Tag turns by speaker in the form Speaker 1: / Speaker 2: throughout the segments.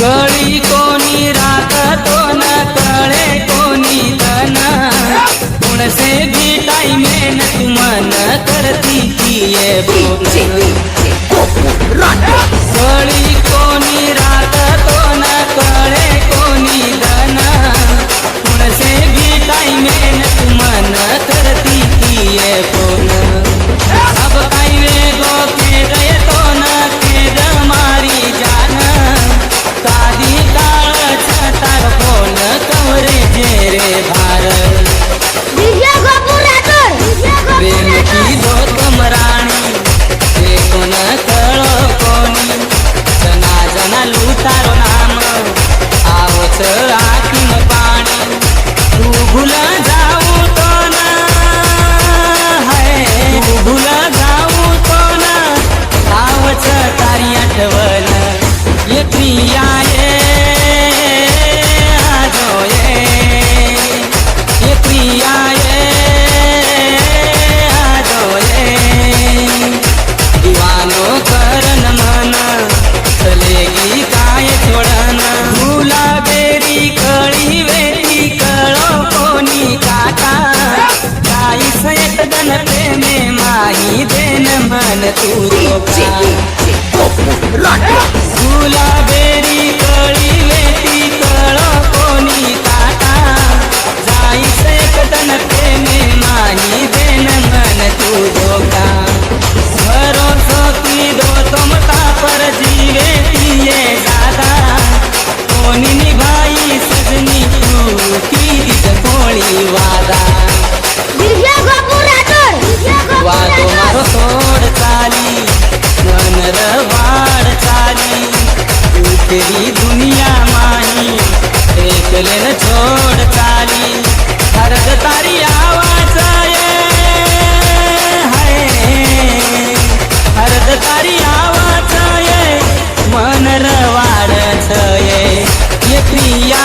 Speaker 1: गळी कोणी राखतो न तळे कोणी तन कोणसे भी टाईमे न तू मन करती किये घड़ी गळी कोणी राखत మన తూరు चाली गणरवाड चाली उतरी दुनिया माही एकले न छोड चाली हरद तारी आवाज हरद तारी आवाज मन रवाडच ये प्रिया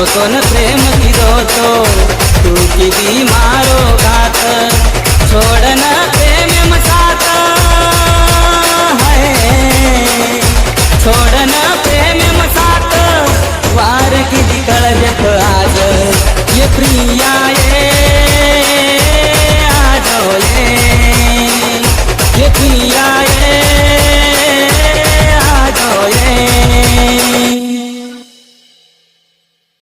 Speaker 1: તો તોન પ્રેમ કીધો તો તું કીધી